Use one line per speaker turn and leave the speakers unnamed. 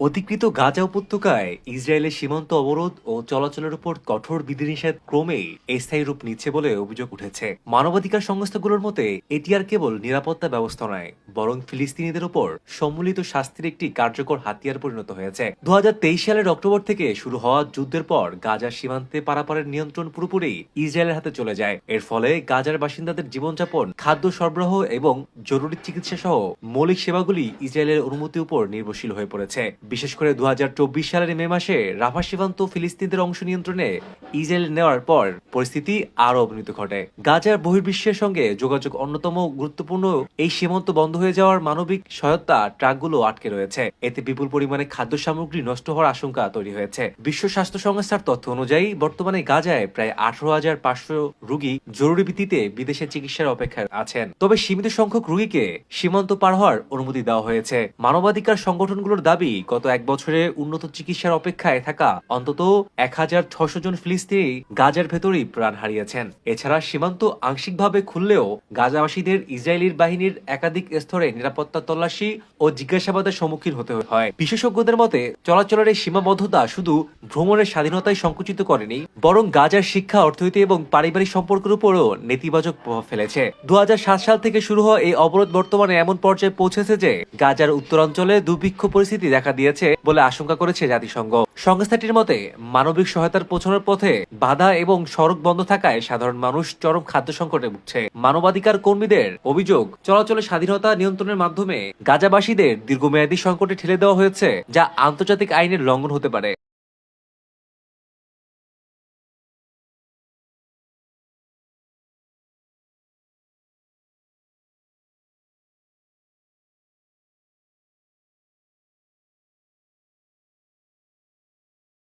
অধিকৃত গাজা উপত্যকায় ইসরায়েলের সীমান্ত অবরোধ ও চলাচলের উপর কঠোর বিধিনিষেধ ক্রমেই স্থায়ী রূপ নিচ্ছে বলে অভিযোগ উঠেছে। মানবাধিকার সংস্থাগুলোর মতে, এটি আর কেবল নিরাপত্তা ব্যবস্থা নয়, বরং ফিলিস্তিনিদের উপর সম্মিলিত শাস্তির একটি কার্যকর হাতিয়ার পরিণত হয়েছে। দু হাজার তেইশ সালের অক্টোবর থেকে শুরু হওয়া যুদ্ধের পর গাজার সীমান্তে পারাপারের নিয়ন্ত্রণ পুরোপুরি ইসরায়েলের হাতে চলে যায়। এর ফলে গাজার বাসিন্দাদের জীবনযাপন, খাদ্য সরবরাহ এবং জরুরি চিকিৎসা সহ মৌলিক সেবাগুলি ইসরায়েলের অনুমতির উপর নির্ভরশীল হয়ে পড়েছে। বিশেষ করে দু হাজার চব্বিশ সালের মে মাসে রাফা সীমান্ত ফিলিস্তিনদের অংশ নিয়ন্ত্রণে ইসরায়েল নেওয়ার পর পরিস্থিতি আরও অবনতি ঘটে। গাজার বহির্বিশ্বের সঙ্গে যোগাযোগ অন্যতম গুরুত্বপূর্ণ এই সীমান্ত বন্ধ হয়ে যাওয়ার মানবিক সহায়তা ট্রাকগুলো আটকে রয়েছে। এতে বিপুল পরিমাণে খাদ্য সামগ্রী নষ্ট হওয়ার আশঙ্কা তৈরি হয়েছে। বিশ্ব স্বাস্থ্য সংস্থার তথ্য অনুযায়ী, বর্তমানে গাজায় প্রায় আঠারো হাজার পাঁচশো রোগী জরুরি ভিত্তিতে বিদেশে চিকিৎসার অপেক্ষায় আছেন। তবে সীমিত সংখ্যক রোগীকে সীমান্ত পার হওয়ার অনুমতি দেওয়া হয়েছে। মানবাধিকার সংগঠনগুলোর দাবি গত এক বছরে উন্নত চিকিৎসার অপেক্ষায় থাকা অন্তত এক হাজার ছশো জন ফিলিস্তিনি গাজার ভেতরেই প্রাণ হারিয়েছেন। এছাড়া সীমান্ত আংশিকভাবে খুললেও গাজাবাসীদের ইসরায়েলির বাহিনীর একাধিক স্তরে নিরাপত্তা তল্লাশি ও জিজ্ঞাসাবাদের সম্মুখীন হতে হয়। বিশেষজ্ঞদের মতে, চলাচলের এই সীমাবদ্ধতা শুধু ভ্রমণের স্বাধীনতাই সংকুচিত করেনি, বরং গাজার শিক্ষা, অর্থনীতি এবং পারিবারিক সম্পর্কের উপরও নেতিবাচক প্রভাব ফেলেছে। দু হাজার সাত সাল থেকে শুরু হওয়া এই অবরোধ বর্তমানে এমন পর্যায়ে পৌঁছেছে যে গাজার উত্তরাঞ্চলে দুর্ভিক্ষ পরিস্থিতি দেখা দিয়েছে। বলে আশঙ্কা করেছে জাতিসংঘ। সংস্থাটির মতে, মানবিক সহায়তার পৌঁছানোর পথে বাধা এবং সড়ক বন্ধ থাকায় সাধারণ মানুষ চরম খাদ্য সংকটে ভুগছে। মানবাধিকার কর্মীদের অভিযোগ, চলাচলে স্বাধীনতা নিয়ন্ত্রণের মাধ্যমে গাজাবাসীদের দীর্ঘমেয়াদী সংকটে ঠেলে দেওয়া হয়েছে, যা আন্তর্জাতিক আইনের লঙ্ঘন হতে পারে।